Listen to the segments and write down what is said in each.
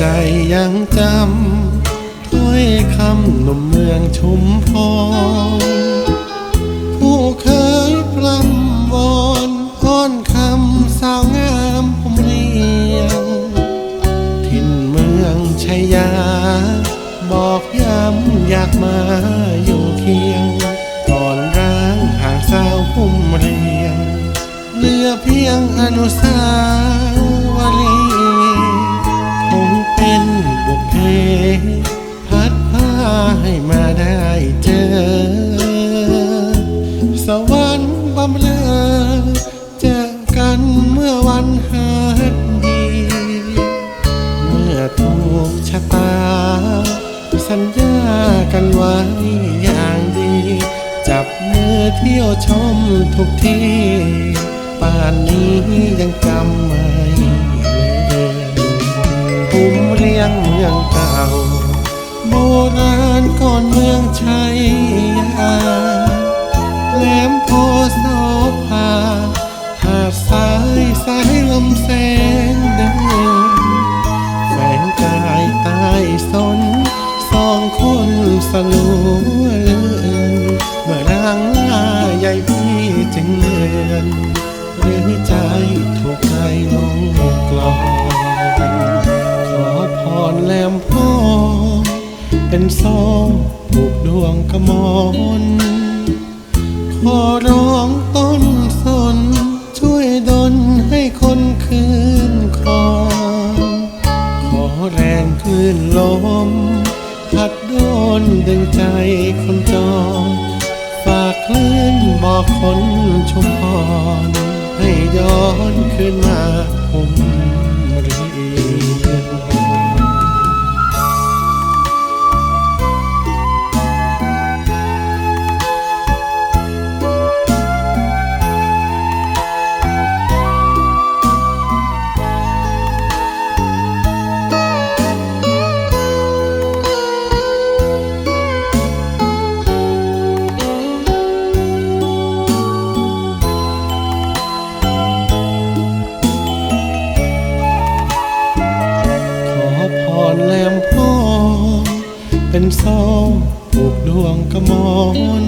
ใจยังจำถ้อยคำหนุ่มเมืองชุมพรผู้เคยปลำวอนอ้อนคำสาวงามผมเรียง ถิ่นเมืองชัยยา บอกย้ำอยากมาอยู่เคียง ก่อนร้างห่างสาวพุ่มเรียง เหลือเพียงอนุสาวรีย์ เป็นบุพเพพัดพาให้มาได้เจอ สวรรค์บำเรอเจอกันเมื่อวันหักดี เมื่อถูกชะตา สัญญากันไว้อย่างดี จับมือเที่ยวชมทุกที่ ป่านนี้ยังจ ชัยยาแหลมโพธิ์โสภาหาดสายสายลมแสงเดินแฝงกายใต้สนสองคนสลัวเลือนเมื่อร่างลาใหญ่พี่จึงเลือนหรือใจถูกใจลงกลอนขอพรแลมพ่อเป็นซอง ผูกดวงกระมอนขอร้องต้นสน ช่วยดลให้คนคืนครองขอแรงคลื่นลม พัดโดนดึงใจคนจองฝากคลื่นบอกคนชุมพร ให้ย้อนคืนมาผม เป็นซองผูกดวงกระมอน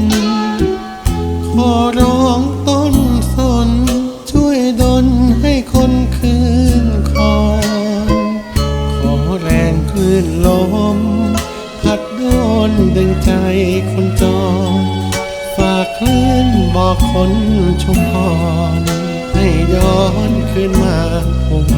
ขอร้องต้นสน ช่วยดลให้คนคืนคอนขอแรงคลื่นลม พัดโดนดึงใจคนจองฝากคลื่นบอกคนชุมพรให้ย้อนคืนมาผม